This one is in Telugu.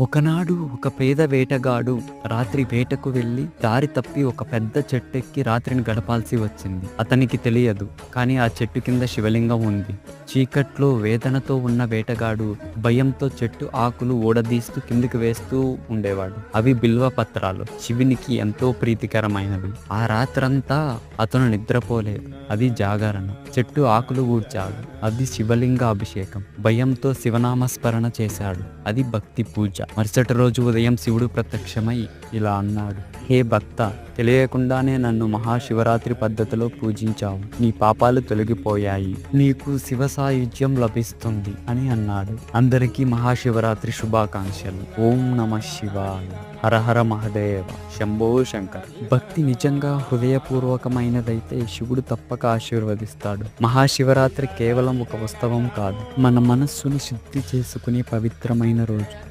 ఒకనాడు ఒక పేద వేటగాడు రాత్రి వేటకు వెళ్ళి దారి తప్పి ఒక పెద్ద చెట్టెక్కి రాత్రిని గడపాల్సి వచ్చింది. అతనికి తెలియదు కానీ ఆ చెట్టు కింద శివలింగం ఉంది. చీకట్లో వేదనతో ఉన్న వేటగాడు భయంతో చెట్టు ఆకులు ఊడదీస్తూ కిందికి వేస్తూ ఉండేవాడు. అవి బిల్వ పత్రాలు. శివునికి ఎంతో ప్రీతికరమైనవి. ఆ రాత్రంతా అతను నిద్రపోలేదు. అది జాగరణ. చెట్టు ఆకులు ఊడ్చాడు. అది శివలింగ అభిషేకం భయంతో శివనామస్మరణ చేశాడు. అది భక్తి పూజ. మరుసటి రోజు ఉదయం శివుడు ప్రత్యక్షమై ఇలా అన్నాడు. హే భక్త తెలియకుండానే నన్ను మహాశివరాత్రి పద్ధతిలో పూజించావు. నీ పాపాలు తొలగిపోయాయి. నీకు శివ సాయుధ్యం లభిస్తుంది అని అన్నాడు. అందరికీ మహాశివరాత్రి శుభాకాంక్షలు. ఓం నమ శివాయ. హరహర మహదేవ. శంభో శంకర్. భక్తి నిజంగా హృదయపూర్వకమైనదైతే శివుడు తప్పక ఆశీర్వదిస్తాడు. మహాశివరాత్రి కేవలం ఒక ఉత్సవం కాదు. మన మనస్సును శుద్ధి చేసుకునే పవిత్రమైన రోజు.